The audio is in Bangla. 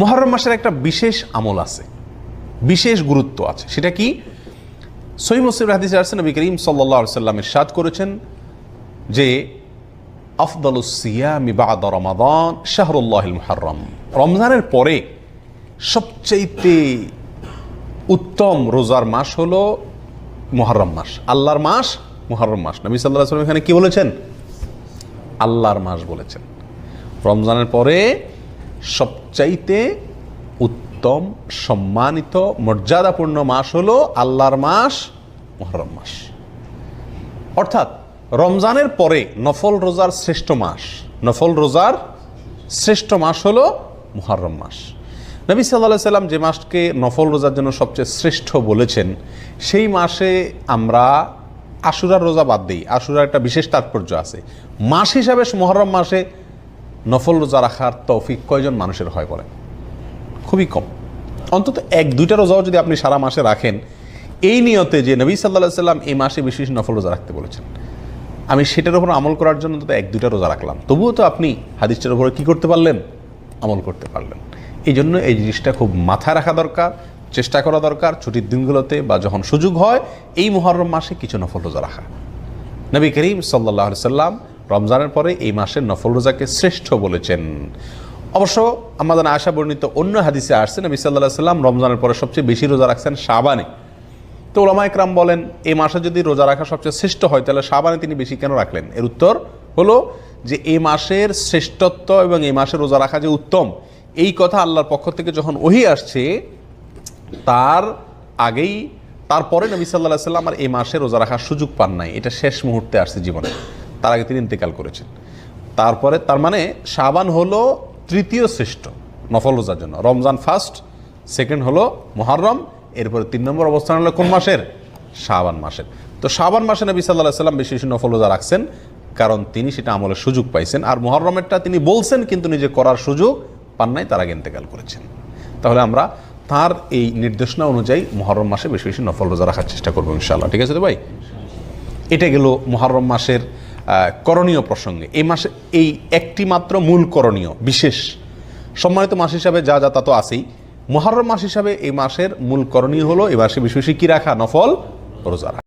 মহরম মাসের একটা বিশেষ আমল আছে, বিশেষ গুরুত্ব আছে। সেটা কি? সহি মুসলিম হাদিসে আসছে, নবী করিম সাল্লাহ সাল্লাম ইরশাদ করেছেন যে আফদলুসিয়ামি বাদ রমাদান শাহরুল্লাহিল মুহাররম। রমজানের পরে সবচাইতে উত্তম রোজার মাস হলো মুহররম মাস। আল্লাহর মাস, মুহররম মাস। নবী সাল্লাহ সাল্লাম এখানে কি বলেছেন? আল্লাহর মাস বলেছেন। রমজানের পরে সবচাইতে উত্তম, সম্মানিত, মর্যাদাপূর্ণ মাস হলো আল্লাহর মাস মুহররম মাস। অর্থাৎ রমজানের পরে নফল রোজার শ্রেষ্ঠ মাস, নফল রোজার শ্রেষ্ঠ মাস হলো মুহররম মাস। নবী সাল্লাহ সাল্লাম যে মাসকে নফল রোজার জন্য সবচেয়ে শ্রেষ্ঠ বলেছেন, সেই মাসে আমরা আশুরার রোজা বাদ দিই। আশুরার একটা বিশেষ তাৎপর্য আছে। মাস হিসাবে মহরম মাসে নফল রোজা রাখার তৌফিক কয়জন মানুষের হয় বলেন? খুবই কম। অন্তত এক, দুইটা রোজাও যদি আপনি সারা মাসে রাখেন, এই নিয়তে যে নবী সাল্লাহ সাল্লাম এই মাসে বিশেষ নফল রোজা রাখতে বলেছেন। আমি সেটার উপর আমল করার জন্য তো এক, দুইটা রোজা রাখলাম। তবুও তো আপনি হাদিসটার উপরে কী করতে পারলেন? আমল করতে পারলেন। এই জন্য এই জিনিসটা খুব মাথায় রাখা দরকার, চেষ্টা করা দরকার। ছুটির দিনগুলোতে বা যখন সুযোগ হয়, এই মহরম মাসে কিছু নফল রোজা রাখা। নবী করিম সাল্লাহ সাল্লাম রমজানের পরে এই মাসের নফল রোজাকে শ্রেষ্ঠ বলেছেন। অবশ্য আমাদের আশা বর্ণিত অন্য হাদিসে আসছে, নবী সাল্লাহ সাল্লাম রমজানের পরে সবচেয়ে বেশি রোজা রাখছেন শাবানে। তো ওলামা একরাম বলেন, এই মাসে যদি রোজা রাখা সবচেয়ে শ্রেষ্ঠ হয়, তাহলে শাবানে তিনি বেশি কেন রাখলেন? এর উত্তর হলো যে, এই মাসের শ্রেষ্ঠত্ব এবং এই মাসে রোজা রাখা যে উত্তম, এই কথা আল্লাহর পক্ষ থেকে যখন ওহি আসছে, তার আগেই, তারপরে নবী সাল্লাহ সাল্লাম আর এই মাসে রোজা রাখার সুযোগ পান নাই। এটা শেষ মুহূর্তে আসছে জীবনে। তার আগে তিনি ইন্তেকাল করেছেন। তারপরে তার মানে শাবান হলো তৃতীয় শ্রেষ্ঠ নফল রোজার জন্য। রমজান ফার্স্ট সেকেন্ড হলো মহরম এরপরে তিন নম্বর অবস্থান হলো কোন মাসের? শাবান মাসের। তো শাবান মাসে নবী সাল্লাহ সাল্লাম বেশি বেশি নফল রোজা রাখছেন, কারণ তিনি সেটা আমলের সুযোগ পাইছেন, আর মহরমেরটা তিনি বলছেন, কিন্তু নিজে করার সুযোগ পান নাই, তার আগে ইন্তেকাল করেছেন। তাহলে আমরা তার এই নির্দেশনা অনুযায়ী মহরম মাসে বেশি বেশি নফল রোজা রাখার চেষ্টা করব ইনশাআল্লাহ। ঠিক আছে তো ভাই? এটা গেল মহরম মাসের করণীয় প্রসঙ্গে। এই মাসে এই একটি মাত্র মূল করণীয়, বিশেষ। সম্মানিত মাস হিসাবে যা যা তা তো আছেই। মহারম মাস হিসাবে এই মাসের মূল করণীয় হলো এবার মাসে বিশেষ কি রাখা? নফল, রোজা